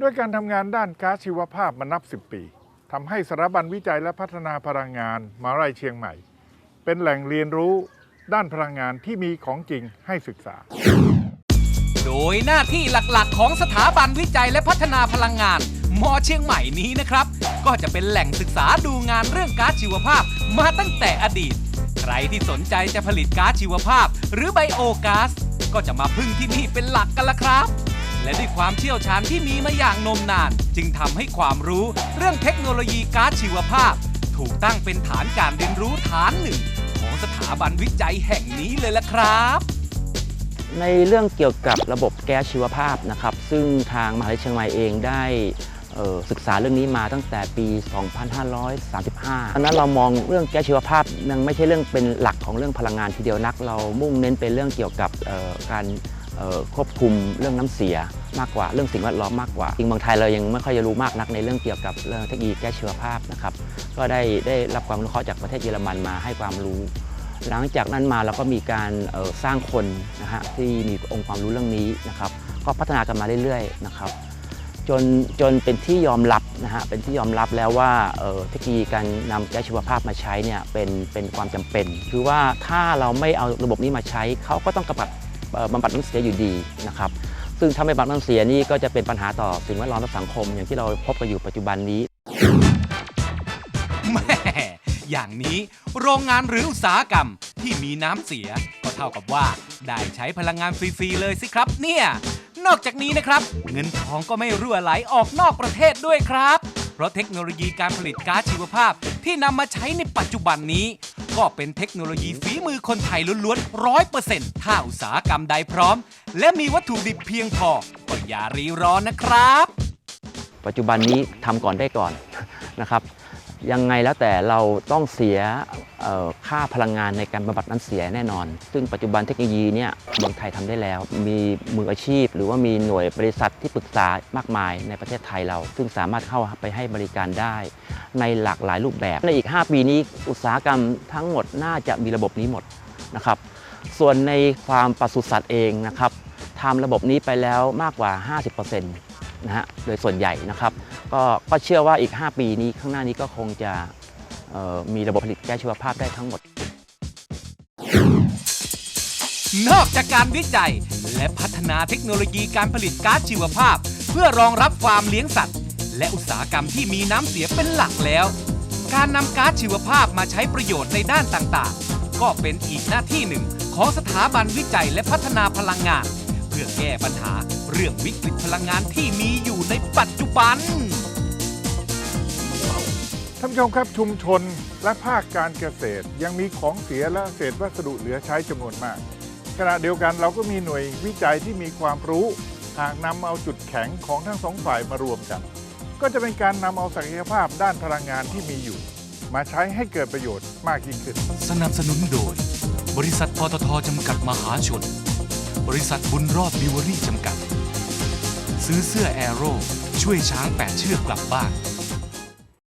ด้วยการทำงานด้านก๊าซชีวภาพมานับ 10 ปีทำให้สถาบันวิจัยและพัฒนาพลังงานมหาวิทยาลัยเชียงใหม่ เป็นแหล่งเรียนรู้ด้านพลังงานที่มีของจริงให้ศึกษา โดยหน้าที่หลักๆ ของสถาบันวิจัยและพัฒนาพลังงานมอเชียงใหม่นี้นะครับ ก็จะเป็นแหล่งศึกษาดูงานเรื่องก๊าซชีวภาพมาตั้งแต่อดีต ใครที่สนใจจะผลิตก๊าซชีวภาพ หรือไบโอก๊าซก็จะมาพึ่งที่นี่เป็นหลักกันละครับ และด้วยความเชี่ยวชาญที่มีมาอย่างนมนาน จึงทำให้ความรู้เรื่องเทคโนโลยีก๊าซชีวภาพ ถูกตั้งเป็นฐานการเรียนรู้ฐานหนึ่ง ของสถาบันวิจัยแห่งนี้เลยละครับ ในเรื่องเกี่ยวกับระบบแก๊สชีวภาพนะครับ ซึ่งทางมหาวิทยาลัยเชียงใหม่เองได้ศึกษาเรื่องนี้มาตั้งแต่ปี 2535 ตอนนั้นเรามองเรื่องแก๊สชีวภาพยังไม่ใช่เรื่องเป็นหลักของเรื่องพลังงานทีเดียวนัก เรามุ่งเน้นเป็นเรื่องเกี่ยวกับการ ควบคุมเรื่องน้ำเสียมากกว่าเรื่องสิ่งแวดล้อมมากกว่าจริงเมืองไทยเรายังไม่ค่อยจะรู้มากนักในเรื่องเกี่ยวกับเรื่องเทคโนโลยีแก๊สชีวภาพนะครับก็ได้ได้รับความรู้เคราะห์จากประเทศเยอรมันมาให้ความรู้ หลังจากนั้นมาเราก็มีการสร้างคนนะฮะที่มีองค์ความรู้เรื่องนี้นะครับก็พัฒนากันมาเรื่อยๆนะครับจนจนเป็นที่ยอมรับนะฮะเป็นที่ยอมรับแล้วว่าเทคโนโลยีการนำแก๊สชีวภาพมาใช้เนี่ยเป็นเป็นความจำเป็น คือว่าถ้าเราไม่เอาระบบนี้มาใช้เขาก็ต้องกำบัด บำบัดน้ำเสียอยู่ดีนะครับซึ่งถ้าไม่บำบัดน้ำเสียนี่ก็จะเป็นปัญหาต่อสิ่งแวดล้อมและสังคม อย่างที่เราพบกันอยู่ปัจจุบันนี้แม่อย่างนี้โรงงานหรืออุตสาหกรรมที่มีน้ำเสีย ก็เท่ากับว่าได้ใช้พลังงานฟรีๆเลยสิครับ เนี่ยนอกจากนี้นะครับ เงินทองก็ไม่รั่วไหลออกนอกประเทศด้วยครับ เพราะเทคโนโลยีการผลิตก๊าซชีวภาพที่นำมาใช้ในปัจจุบันนี้ ก็เป็นเทคโนโลยีฝีมือคนไทยล้วนๆร้อยเปอร์เซ็นต์ถ้าอุตสาหกรรมใดพร้อม และมีวัตถุดิบเพียงพอก็อย่ารีรอนะครับ ปัจจุบันนี้ทำก่อนได้ก่อน นะครับ ยังไงแล้วแต่เราต้องเสียค่าพลังงานในการบำบัดน้ำเสียแน่นอน ซึ่งปัจจุบันเทคโนโลยีเนี่ยเมืองไทยทำได้แล้ว มีมืออาชีพ หรือว่ามีหน่วยบริษัทที่ปรึกษามากมายในประเทศไทยเรา ซึ่งสามารถเข้าไปให้บริการได้ในหลากหลายรูปแบบ ในอีก 5 ปีนี้อุตสาหกรรมทั้งหมดน่าจะมีระบบนี้หมดนะครับ ส่วนในความปศุสัตว์เองนะครับทำระบบนี้ไปแล้วมากกว่า 50%นะฮะโดยส่วนใหญ่นะครับก็ก็เชื่อว่าอีก 5 ปีนี้ข้างหน้านี้ก็คงจะมีระบบผลิตแก๊สชีวภาพได้ทั้งหมด นอกจากการวิจัย และพัฒนาเทคโนโลยีการผลิตก๊าซชีวภาพ เพื่อรองรับฟาร์มเลี้ยงสัตว์ และอุตสาหกรรมที่มีน้ำเสียเป็นหลักแล้ว การนำก๊าซชีวภาพมาใช้ประโยชน์ในด้านต่างๆ ก็เป็นอีกหน้าที่หนึ่งของสถาบันวิจัยและพัฒนาพลังงาน เพื่อแก้ปัญหา เรื่องวิกฤตพลังงานที่มีอยู่ในปัจจุบัน ท่านผู้ชมครับชุมชนและภาคการเกษตรยังมีของเสียและเศษวัสดุเหลือใช้จำนวนมาก ขณะเดียวกันเราก็มีหน่วยวิจัยที่มีความรู้ หากนำเอาจุดแข็งของทั้งสองฝ่ายมารวมกัน ก็จะเป็นการนำเอาศักยภาพด้านพลังงานที่มีอยู่ มาใช้ให้เกิดประโยชน์มากยิ่งขึ้น สนับสนุนโดย บริษัทปตทจำกัดมหาชน บริษัทบุญรอดบิวเวอรี่จำกัด ซื้อเสื้อแอโร่ช่วยช้างแปดเชือกกลับบ้าน